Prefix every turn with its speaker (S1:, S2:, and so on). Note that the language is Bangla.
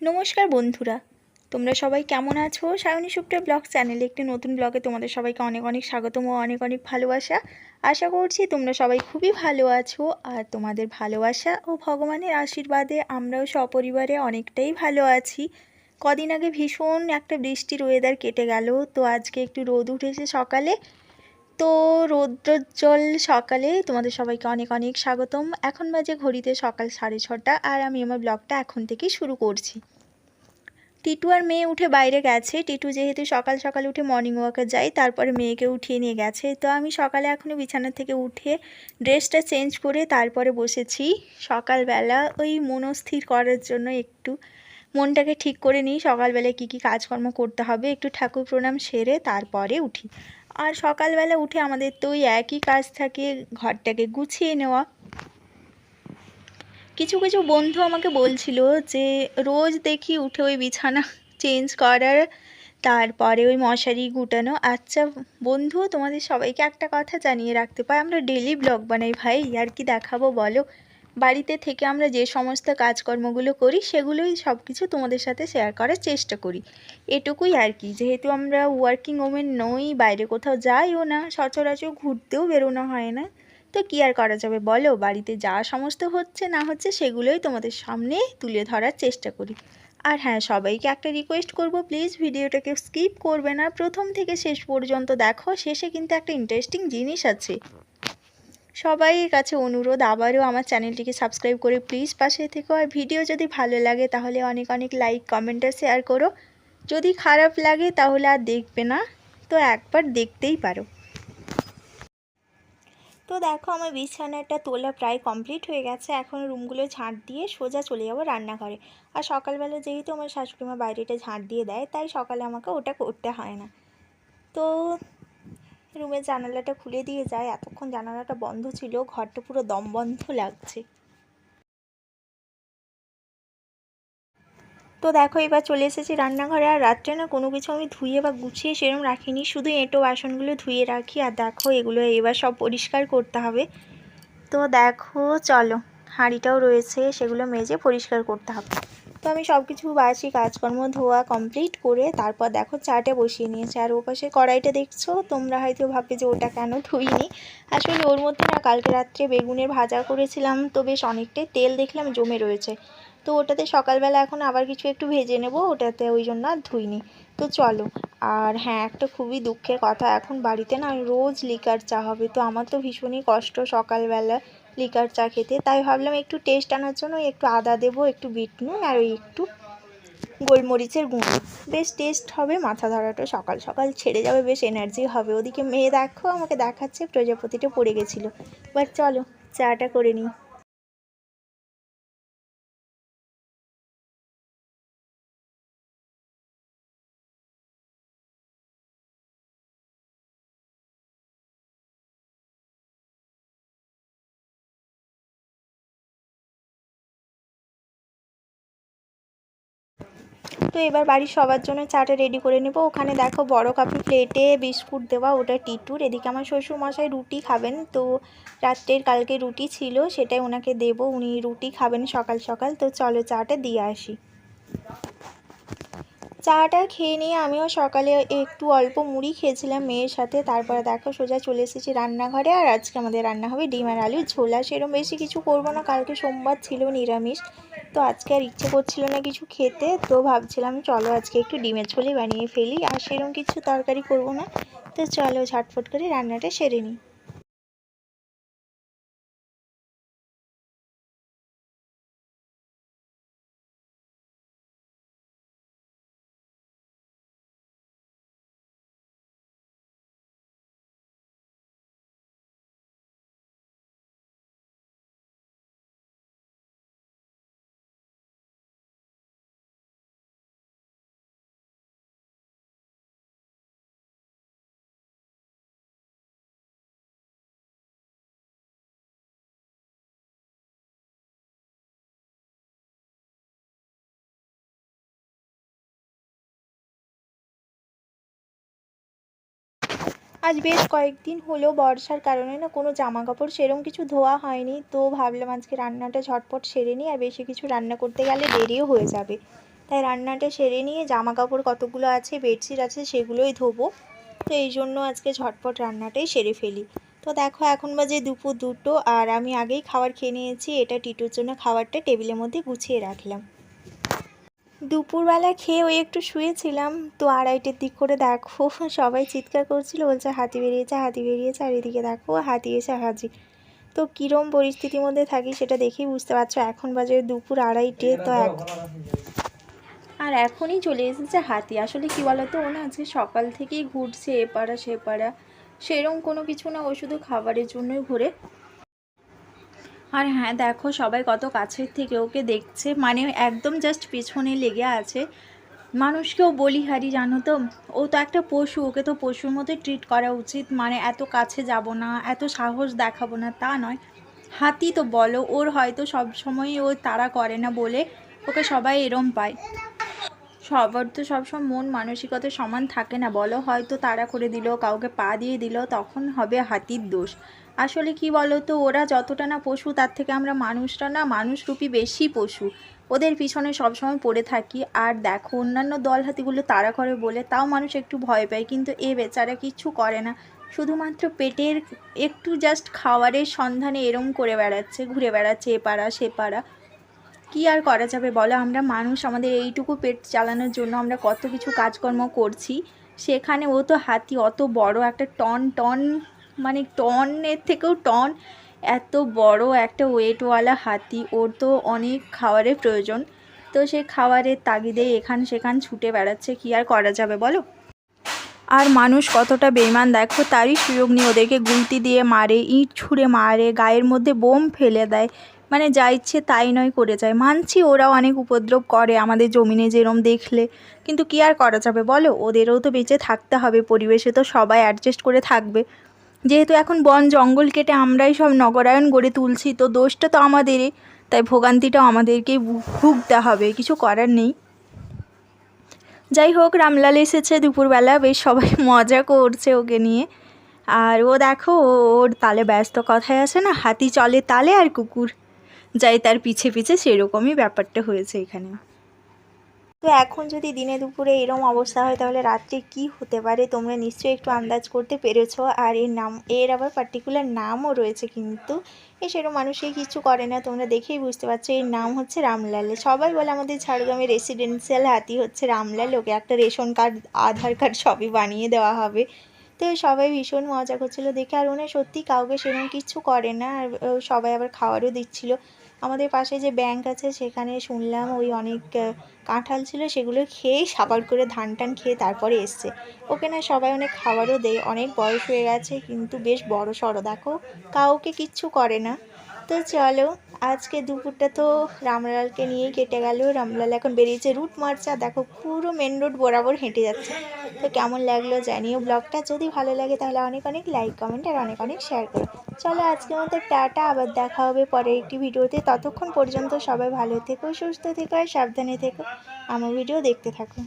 S1: নমস্কার বন্ধুরা। তোমরা সবাই কেমন আছো? সায়নী সুপ্রিয়া ব্লগ চ্যানেলে একটি নতুন ব্লগে তোমাদের সবাইকে অনেক অনেক স্বাগতম ও অনেক অনেক ভালোবাসা। আশা করছি তোমরা সবাই খুবই ভালো আছো আর তোমাদের ভালোবাসা ও ভগবানের আশীর্বাদে আমরাও সপরিবারে অনেকটাই ভালো আছি। কদিন আগে ভীষণ একটা বৃষ্টির ওয়েদার কেটে গেল, তো আজকে একটু রোদ উঠেছে সকালে। তো রৌদ্রোজ্জ্বল সকালে তোমাদের সবাইকে অনেক অনেক স্বাগতম। এখন বাজে ঘড়িতে সকাল সাড়ে ছটা আর আমি আমার ব্লগটা এখন থেকেই শুরু করছি। টিটু আর মেয়ে উঠে বাইরে গেছে। টিটু যেহেতু সকাল সকাল উঠে মর্নিং ওয়াকে যায়, তারপরে মেয়েকে উঠিয়ে নিয়ে গেছে। তো আমি সকালে এখনও বিছানা থেকে উঠে ড্রেসটা চেঞ্জ করে তারপরে বসেছি। সকালবেলা ওই মনস্থির করার জন্য একটু মনটাকে ঠিক করে নিই। সকালবেলায় কী কী কাজকর্ম করতে হবে, একটু ঠাকুর প্রণাম সেরে তারপরে উঠি। আর সকালবেলা উঠে আমাদের তো ওই একই কাজ থাকে, ঘরটাকে গুছিয়ে নেওয়া। কিছু কিছু বন্ধু আমাকে বলছিল যে, রোজ দেখি উঠে ওই বিছানা চেঞ্জ করার, তারপরে ওই মশারি গুটানো। আচ্ছা বন্ধু, তোমাদের সবাইকে একটা কথা জানিয়ে রাখতে পাই আমরা ডেলি ব্লগ বানাই ভাই, আর কি দেখাবো বলো। বাড়িতে থেকে আমরা যে সমস্ত কাজকর্মগুলো করি, সেগুলোই সব কিছু তোমাদের সাথে শেয়ার করার চেষ্টা করি। এটুকুই আর কি। যেহেতু আমরা ওয়ার্কিং ওমেন নই, বাইরে কোথাও যাইও না, সচরাচর ঘুরতেও বেরোনো হয় না। তো কী আর করা যাবে বলো? বাড়িতে যা সমস্ত হচ্ছে, না হচ্ছে, সেগুলোই তোমাদের সামনে তুলে ধরার চেষ্টা করি। আর হ্যাঁ সবাইকে একটা রিকোয়েস্ট করব প্লিজ ভিডিওটাকে স্কিপ করবে না। প্রথম থেকে শেষ পর্যন্ত দেখো, শেষে কিন্তু একটা ইন্টারেস্টিং জিনিস আছে। সবাইয়ের কাছে অনুরোধ, আবারও আমার চ্যানেলটিকে সাবস্ক্রাইব করে প্লিজ পাশে থেকো আর ভিডিও যদি ভালো লাগে তাহলে অনেক অনেক লাইক কমেন্ট আর শেয়ার করো। যদি খারাপ লাগে তাহলে আর দেখবে না। তো একবার দেখতেই পারো। তো দেখো আমার বিছানাটা তোলা প্রায় কমপ্লিট হয়ে গেছে। এখন রুমগুলো ঝাঁট দিয়ে সোজা চলে যাব রান্নাঘরে। আর সকালবেলা যেহেতু আমার শাশুড়ি মা বাইরেটা ঝাঁট দিয়ে দেয়, তাই সকালে আমাকে ওটা করতে হয় না। তো রুমের জানালাটা খুলে দিয়ে যায়। এতক্ষণ জানালাটা বন্ধ ছিল, ঘরটা পুরো দম বন্ধ লাগছে। তো দেখো, এবার চলে এসেছি রান্নাঘরে। আর রাত্রে না কোনো কিছু আমি ধুয়ে বা গুছিয়ে সেরকম রাখিনি। শুধু এঁটো বাসনগুলো ধুয়ে রাখি। আর দেখো, এগুলো এবার সব পরিষ্কার করতে হবে। তো দেখো, চলো, হাঁড়িটাও রয়েছে, সেগুলো মেজে পরিষ্কার করতে হবে। তো আমি সব কিছু বাসি, কাজকর্ম, ধোয়া কমপ্লিট করে তারপর দেখো চাটা বসিয়ে নিয়েছি। আর ওপাশে কড়াইটা দেখছ? তোমরা হয়তো ভাববে যে ওটা কেন ধুইনি। আসলে ওর মধ্যে না কালকে রাত্রে বেগুনের ভাজা করেছিলাম, তো বেশ অনেকটাই তেল দেখলাম জমে রয়েছে। তো ওটাতে সকালবেলা এখন আবার কিছু একটু ভেজে নেব, ওটাতে ওই জন্য আর ধুইনি। তো চলো, আর হ্যাঁ একটা খুবই দুঃখের কথা, এখন বাড়িতে না রোজ লিকার চা হবে, তো আমার তো ভীষণই কষ্ট সকালবেলা। লিকার চা খেতে। তাই ভাবলাম একটু টেস্ট আনার জন্য একটু আদা দেব, একটু বিট নুন আর ওই একটু গোলমরিচের গুঁড়ো। বেশ টেস্ট হবে, মাথা ধরাটা সকাল সকাল ছেড়ে যাবে, বেশ এনার্জি হবে। ওদিকে মেয়ে দেখো, আমাকে দেখাচ্ছে, প্রজাপতিটা পড়ে গেছিল। বাট চলো, চাটা করে নিই। এবার বাড়ির সবার জন্য চাটা রেডি করে নেব। ওখানে দেখো বড় কাপি প্লেটে বিস্কুট দেওয়া, ওটা টিটুর। এদিকে আমার শ্বশুর মশাই রুটি খাবেন। তো রাত্রের কালকে রুটি ছিল, সেটাই ওনাকে দেব। উনি রুটি খাবেন সকাল সকাল। তো চলো চাটা দিয়ে আসি। চাটা খেয়ে নিয়ে আমিও সকালে একটু অল্প মুড়ি খেয়েছিলাম মেয়ের সাথে। তারপরে দেখো সোজা চলে এসেছি রান্নাঘরে। আর আজকে আমাদের রান্না হবে ডিম আর আলুর ঝোলা। সেরকম বেশি কিছু করব না। কালকে সোমবার ছিল নিরামিষ। তো আজকে আর ইচ্ছে করছিল না কিছু খেতে। তো ভাবছিলাম চলো আজকে একটু ডিমের ঝোলই বানিয়ে ফেলি। আর সেরকম কিছু তরকারি করব না। তো চলো ঝটফট করে রান্নাটা সেরে নিই। আজ বেশ কয়েকদিন হলো বর্ষার কারণে না কোনো জামা কাপড় সেরম কিছু ধোয়া হয়নি। তো ভাবলাম আজকে রান্নাটা ঝটপট সেরে নিই আর বেশি কিছু রান্না করতে গেলে দেরিও হয়ে যাবে। তাই রান্নাটা সেরে নিয়ে জামা কাপড় কতগুলো আছে, বেডশিট আছে সেগুলোই ধোবো। তো এই জন্য আজকে ঝটপট রান্নাটাই সেরে ফেলি। তো দেখো এখন বাজে দুপুর দুটো আর আমি আগেই খাবার খেয়ে নিয়েছি। এটা টিটুর জন্য খাবারটা টেবিলের মধ্যে গুছিয়ে রাখলাম। দুপুরবেলা খেয়ে ওই একটু শুয়েছিলাম তো আড়াইটের দিক করে দেখো সবাই চিৎকার করছিল বলছে হাতি বেরিয়েছে হাতি বেরিয়েছে আর এদিকে দেখো হাতি এসে হাজির। তো কীরম পরিস্থিতির মধ্যে থাকি সেটা দেখেই বুঝতে পারছ এখন বাজে দুপুর আড়াইটে তো এক আর এখনই চলে এসেছে হাতি আসলে কি বলতো ও না আজকে সকাল থেকেই ঘুরছে এপাড়া সেপাড়া সেরম কোনো কিছু না ও শুধু খাবারের জন্যই ঘুরে। আর হ্যাঁ দেখো সবাই কত কাছের থেকে ওকে দেখছে। মানে একদম জাস্ট পেছনে লেগে আছে। মানুষকেও বলি হারি, জানো তো? ও তো একটা পশু, ওকে তো পশুর মতো ট্রিট করা উচিত। মানে এত কাছে যাব না, এত সাহস দেখাবো না, তা নয়। হাতি তো বলো, ওর হয়তো সব সময় ও তারা করে না বলে ওকে সবাই এরম পায়। সবার তো সবসময় মন মানসিকতা সমান থাকে না। বলো হয়তো তাড়া করে দিল, কাউকে পা দিয়ে দিল, তখন হবে হাতির দোষ। আসলে কি বলো তো ওরা যতটা না পশু, তার থেকে আমরা মানুষরা না মানুষরূপী বেশি পশু। ওদের পিছনে সবসময় পড়ে থাকি। আর দেখো, অন্যান্য দল হাতিগুলো তাড়া করে বলে, তাও মানুষ একটু ভয় পায়। কিন্তু এ বেচারা কিচ্ছু করে না। শুধুমাত্র পেটের একটু জাস্ট খাওয়ারের সন্ধানে এরম করে বেড়াচ্ছে, ঘুরে বেড়াচ্ছে এ পাড়া সে পাড়া কী আর করা যাবে বলো? আমরা মানুষ, আমাদের এইটুকু পেট চালানোর জন্য আমরা কত কিছু কাজকর্ম করছি। সেখানে ও তো হাতি, অত বড় একটা টন টন মানে টনের থেকেও টন। এত বড় একটা ওয়েটওয়ালা হাতি, ওর তো অনেক খাবারের প্রয়োজন। তো সে খাবারের তাগিদে এখান সেখান ছুটে বেড়াচ্ছে, কী আর করা যাবে বলো? আর মানুষ কতটা বেইমান দেখো, তারই সুযোগ নিয়ে ওদেরকে গুলতি দিয়ে মারে, ইট ছুঁড়ে মারে, গায়ের মধ্যে বোম ফেলে দেয়। মানে যা ইচ্ছে তাই নয় করে যায়। মানছি ওরাও অনেক উপদ্রব করে আমাদের জমিনে যেরম দেখলে। কিন্তু কী আর করা যাবে বলো? ওদেরও তো বেঁচে থাকতে হবে, পরিবেশে তো সবাই অ্যাডজাস্ট করে থাকবে। যেহেতু এখন বন জঙ্গল কেটে আমরাই সব নগরায়ন গড়ে তুলছি, তো দোষটা তো আমাদেরই। তাই ভোগান্তিটাও আমাদেরকেই ভুগতে হবে, কিছু করার নেই। যাই হোক, রামলাল এসেছে দুপুরবেলা, বেশ সবাই মজা করছে ওকে নিয়ে। আর ও দেখো ওর তালে ব্যস্ত কথায় আছে না, হাতি চলে তালে আর কুকুর। যাই তার পিছে পিছে সেরকমই ব্যাপারটা হয়েছে এখানে। তো এখন যদি দিনে দুপুরে এরম অবস্থা হয়, তাহলে রাত্রে কি হতে পারে? তোমরা নিশ্চয়ই একটু আন্দাজ করতে পেরেছ। আর এর নাম, এর আবার পার্টিকুলার নামও রয়েছে কিন্তু এ সেরকম মানুষে কিছু করে না। তোমরা দেখেই বুঝতে পারছ, এর নাম হচ্ছে রামলাল। সবাই বলে আমাদের ঝাড়গ্রামের রেসিডেন্সিয়াল হাতি হচ্ছে রামলাল। ওকে একটা রেশন কার্ড আধার কার্ড সবই বানিয়ে দেওয়া হবে। তো সবাই ভীষণ মজা করছিল দেখে, আর উনি সত্যি কাউকে সেরকম কিচ্ছু করে না, আর সবাই আবার খাবারও দিচ্ছিল। আমাদের পাশে যে ব্যাংক আছে সেখানে শুনলাম ওই অনেক কাঁঠাল ছিল, সেগুলো খেয়ে সাবার করে ধান টান খেয়ে তারপরে এসছে। ওকে না সবাই অনেক খাবারও দেয়, অনেক বয়স হয়ে গেছে, কিন্তু বেশ বড় সড়ো দেখো, কাউকে কিচ্ছু করে না। তো চলো আজকে দুপুরটা তো রামলালকে নিয়েই কেটে গেল। রামলাল এখন বেরিয়েছে রুট আর দেখো, পুরো মেন রোড বরাবর হেঁটে যাচ্ছে। তো কেমন লাগল জানিও ব্লগটা। যদি ভালো লাগে তাহলে অনেক অনেক লাইক কমেন্ট আর অনেক অনেক শেয়ার করো। চলো আজকের মতো টাটা, আবার দেখা হবে পরের একটি ভিডিওতে। ততক্ষণ পর্যন্ত সবাই ভালো থেকো, সুস্থ থেকো আর সাবধানে থেকো। আমার ভিডিও দেখতে থাকো।